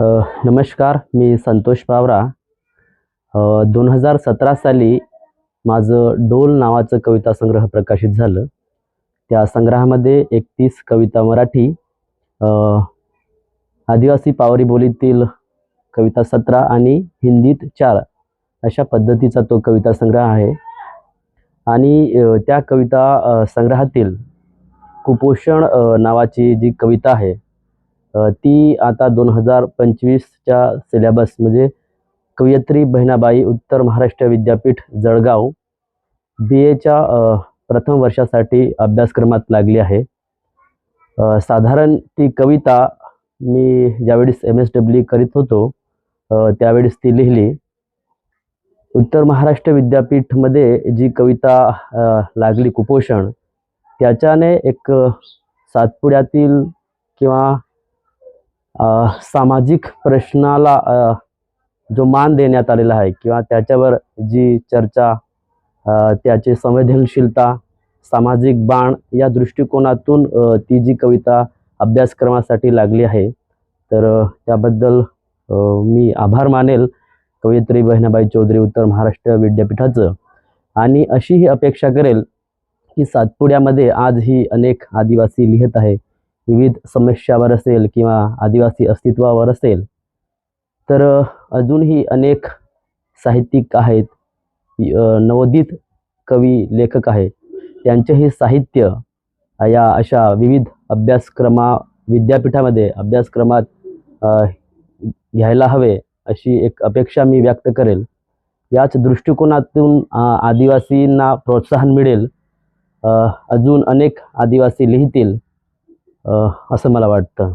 नमस्कार मी संतोष पावरा दोन हजार सतरा साली माझं डोल नावाचं कविता संग्रह प्रकाशित झालं. त्या संग्रहामध्ये एकतीस कविता मराठी आदिवासी पावरी बोलीतील कविता सतरा आणि हिंदीत चार अशा पद्धतीचा तो कविता संग्रह आहे. आणि त्या कविता संग्रहातील कुपोषण नावाची जी कविता आहे ती आता दोन हजार पंचवीसच्या सिलेबस म्हणजे कवयित्री बहिणाबाई उत्तर महाराष्ट्र विद्यापीठ जळगाव बी एच्या प्रथम वर्षासाठी अभ्यासक्रमात लागली आहे. साधारण ती कविता मी ज्यावेळेस एम एस डब्ल्यू करीत होतो त्यावेळेस ती लिहिली. उत्तर महाराष्ट्र विद्यापीठमध्ये जी कविता लागली कुपोषण त्याच्याने एक सातपुड्यातील किंवा सामाजिक प्रश्नाला जो मान देण्यात आलेला आहे किंवा त्याच्यावर जी चर्चा त्याचे त्याची संवेदनशीलता सामाजिक बाण या दृष्टिकोनातून ती जी कविता अभ्यासक्रमासाठी लागली आहे तर त्याबद्दल मी आभार मानेल कवयित्री बहिणाबाई चौधरी उत्तर महाराष्ट्र विद्यापीठाचं. आणि अशी ही अपेक्षा करेल की सातपुड्यामध्ये आजही अनेक आदिवासी लिहित आहे. विविध समस्यावर असेल किंवा आदिवासी अस्तित्वावर असेल तर अजूनही अनेक साहित्यिक आहेत नवोदित कवी लेखक आहेत त्यांचेही साहित्य या अशा विविध अभ्यासक्रमा विद्यापीठामध्ये अभ्यासक्रमात घ्यायला हवे अशी एक अपेक्षा मी व्यक्त करेल. याच दृष्टिकोनातून आदिवासींना प्रोत्साहन मिळेल. अजून अनेक आदिवासी लिहितील. असं मला वाटतं.